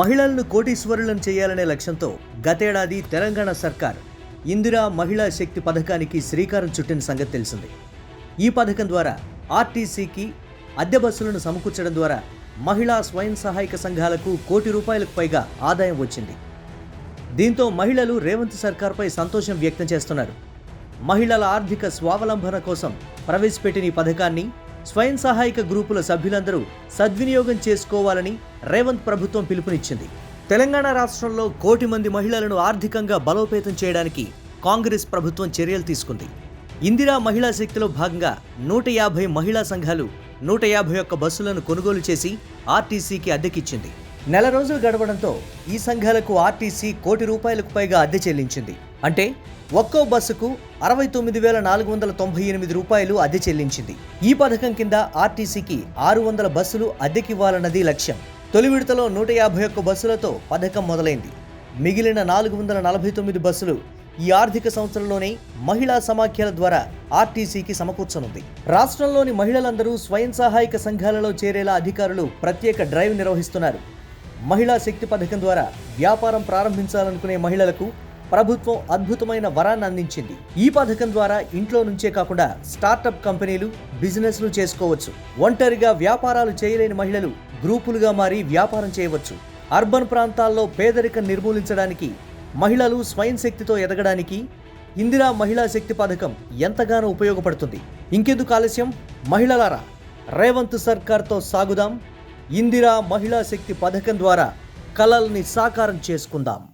మహిళలను కోటీశ్వరులను చేయాలనే లక్ష్యంతో గతేడాది తెలంగాణ సర్కార్ ఇందిరా మహిళా శక్తి పథకానికి శ్రీకారం చుట్టిన సంగతి తెలిసింది. ఈ పథకం ద్వారా ఆర్టీసీకి అద్దె బస్సులను సమకూర్చడం ద్వారా మహిళా స్వయం సహాయక సంఘాలకు కోటి రూపాయలకు పైగా ఆదాయం వచ్చింది. దీంతో మహిళలు రేవంత్ సర్కార్పై సంతోషం వ్యక్తం చేస్తున్నారు. మహిళల ఆర్థిక స్వావలంబన కోసం ప్రవేశపెట్టిన ఈ పథకాన్ని స్వయం సహాయక గ్రూపుల సభ్యులందరూ సద్వినియోగం చేసుకోవాలని రేవంత్ ప్రభుత్వం పిలుపునిచ్చింది. తెలంగాణ రాష్ట్రంలో కోటి మంది మహిళలను ఆర్థికంగా బలోపేతం చేయడానికి కాంగ్రెస్ ప్రభుత్వం చర్యలు తీసుకుంది. ఇందిరా మహిళా శక్తిలో భాగంగా నూట యాభై మహిళా సంఘాలు నూట యాభై ఒక్క బస్సులను కొనుగోలు చేసి ఆర్టీసీకి అద్దెకిచ్చింది. నెల రోజులు గడవడంతో ఈ సంఘాలకు ఆర్టీసీ కోటి రూపాయలకు పైగా అద్దె చెల్లించింది. అంటే ఒక్కో బస్సుకు అరవై తొమ్మిది వేల నాలుగు వందల తొంభై ఎనిమిది రూపాయలు అద్దె చెల్లించింది. ఈ పథకం కింద ఆర్టీసీకి ఆరు వందల బస్సులు అద్దెకివ్వాలన్నది లక్ష్యం. తొలి విడతలో నూట యాభై ఒక్క బస్సులతో పథకం మొదలైంది. మిగిలిన నాలుగు వందల నలభై తొమ్మిది బస్సులు ఈ ఆర్థిక సంవత్సరంలోనే మహిళా సమాఖ్యల ద్వారా ఆర్టీసీకి సమకూర్చనుంది. రాష్ట్రంలోని మహిళలందరూ స్వయం సహాయక సంఘాలలో చేరేలా అధికారులు ప్రత్యేక డ్రైవ్ నిర్వహిస్తున్నారు. మహిళా శక్తి పథకం ద్వారా వ్యాపారం ప్రారంభించాలనుకునే మహిళలకు ప్రభుత్వం అద్భుతమైన వరాన్ని అందించింది. ఈ పథకం ద్వారా ఇంట్లో నుంచే కాకుండా స్టార్టప్ కంపెనీలు బిజినెస్లు చేసుకోవచ్చు. ఒంటరిగా వ్యాపారాలు చేయలేని మహిళలు గ్రూపులుగా మారి వ్యాపారం చేయవచ్చు. అర్బన్ ప్రాంతాల్లో పేదరికం నిర్మూలించడానికి మహిళలు స్వయం శక్తితో ఎదగడానికి ఇందిరా మహిళా శక్తి పథకం ఎంతగానో ఉపయోగపడుతుంది. ఇంకెందుకు ఆలస్యం? మహిళలారా రేవంత్ సర్కార్తో సాగుదాం. ఇందిరా మహిళా శక్తి పథకం ద్వారా కలల్ని సాకారం చేసుకుందాం.